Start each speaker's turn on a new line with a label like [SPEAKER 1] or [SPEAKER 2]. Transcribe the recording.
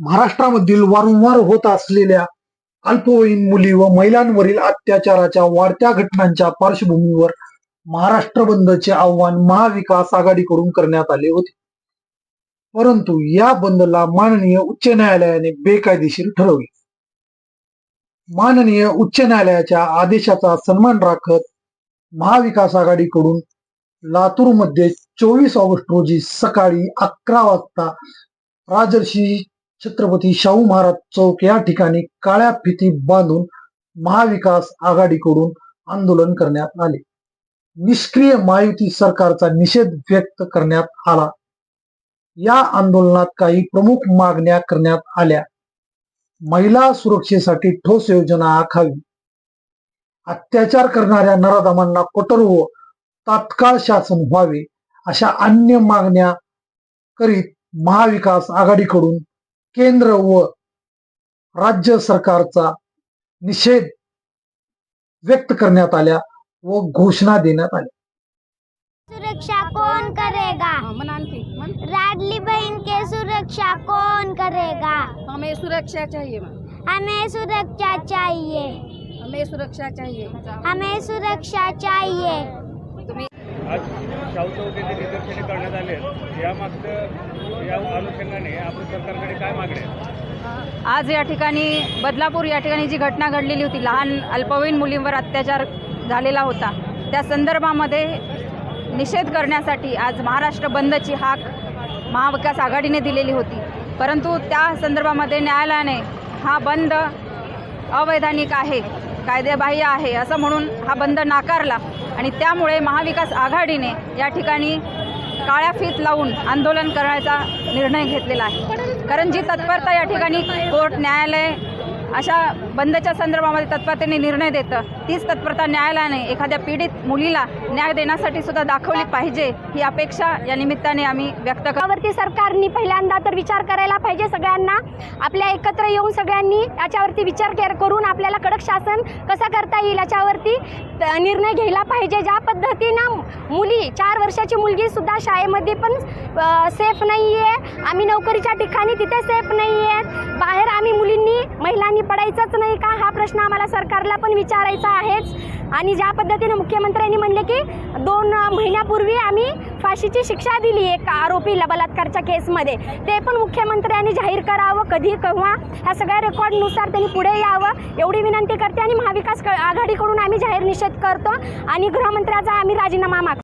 [SPEAKER 1] महाराष्ट्रामधील वारंवार होत असलेल्या अल्पवयीन मुली व महिलांवरील अत्याचाराच्या वाढत्या घटनांच्या पार्श्वभूमीवर महाराष्ट्र बंदचे आव्हान महाविकास आघाडीकडून करण्यात आले होते. परंतु या बंदला माननीय उच्च न्यायालयाने बेकायदेशीर ठरवले. माननीय उच्च न्यायालयाच्या आदेशाचा सन्मान राखत महाविकास आघाडीकडून लातूरमध्ये चोवीस ऑगस्ट रोजी सकाळी अकरा वाजता राजर्षी छत्रपती शाहू महाराज चौक या ठिकाणी काळ्या फिती बांधून महाविकास आघाडीकडून आंदोलन करण्यात आले. निष्क्रिय महायुती सरकारचा निषेध व्यक्त करण्यात आला. या आंदोलनात काही प्रमुख मागण्या करण्यात आल्या. महिला सुरक्षेसाठी ठोस योजना आखावी. अत्याचार करणाऱ्या नराधमांना कठोर व तात्काळ शासन व्हावे अशा अन्य मागण्या करीत महाविकास आघाडीकडून केंद्र व राज्य सरकारचा निषेध व्यक्त करण्यात आल्या व घोषणा देण्यात आल्या.
[SPEAKER 2] सुरक्षा कौन करेगा? लाडली बहन के सुरक्षा कौन करेगा?
[SPEAKER 3] हमें सुरक्षा चाहिए
[SPEAKER 2] हमें सुरक्षा चाहिए।
[SPEAKER 3] हमें सुरक्षा चाहिए.
[SPEAKER 2] हमें सुरक्षा चाहिए।
[SPEAKER 4] आज शाहू येथे निदर्शने करण्यात आले यामागचं या अनुषंगाने आपण सरकारकडे काय मागणे
[SPEAKER 3] आज या ठिकाणी बदलापूर या ठिकाणी जी घटना घडलेली होती लहान अल्पवयीन मुलींवर अत्याचार झालेला होता त्या संदर्भामध्ये निषेध करण्यासाठी आज महाराष्ट्र बंदची हाक महाविकास आघाडीने दिलेली होती. परंतु त्या संदर्भामध्ये न्यायालयाने हा बंद अवैधानिक आहे कायदेबाह्य आहे असं म्हणून हा बंद नाकारला. आणि त्यामुळे महाविकास आघाडीने या ठिकाणी काळ्या फीत लावून आंदोलन करण्याचा निर्णय घेतलेला आहे. कारण जी तत्परता या ठिकाणी कोर्ट न्यायालय अशा बंदच्या संदर्भामध्ये तत्परतेने निर्णय देतं. तीच तत्परता न्यायालयाने एखाद्या पीडित मुलीला न्याय देण्यासाठी सुद्धा दाखवली पाहिजे ही अपेक्षा या निमित्ताने आम्ही व्यक्त करतो.
[SPEAKER 5] सरकारने सरकारनी पहिल्यांदा तर विचार करायला पाहिजे सगळ्यांना. आपल्या एकत्र येऊन सगळ्यांनी याच्यावरती विचार करून आपल्याला कडक शासन कसं करता येईल याच्यावरती त- निर्णय घ्यायला पाहिजे. ज्या पद्धतीनं मुली चार वर्षाची मुलगी सुद्धा शाळेमध्ये पण सेफ नाही आहे आम्ही नोकरीच्या ठिकाणी तिथे सेफ नाही आहेत बाहेर आम्ही मुलींनी महिलांनी पडायचंच नाही का? हा प्रश्न आम्हाला सरकारला पण विचारायचा आहेच. आणि ज्या पद्धतीने मुख्यमंत्र्यांनी म्हणले की दोन महिन्यापूर्वी आम्ही फाशीची शिक्षा दिली एक आरोपीला बलात्कारच्या केसमध्ये. ते पण मुख्यमंत्र्यांनी जाहीर करावं कधी केव्हा? ह्या सगळ्या रेकॉर्डनुसार त्यांनी पुढे यावं एवढी विनंती करते. आणि महाविकास क- आघाडीकडून आम्ही जाहीर निषेध करतो. आणि गृहमंत्र्याचा आम्ही राजीनामा मागतो.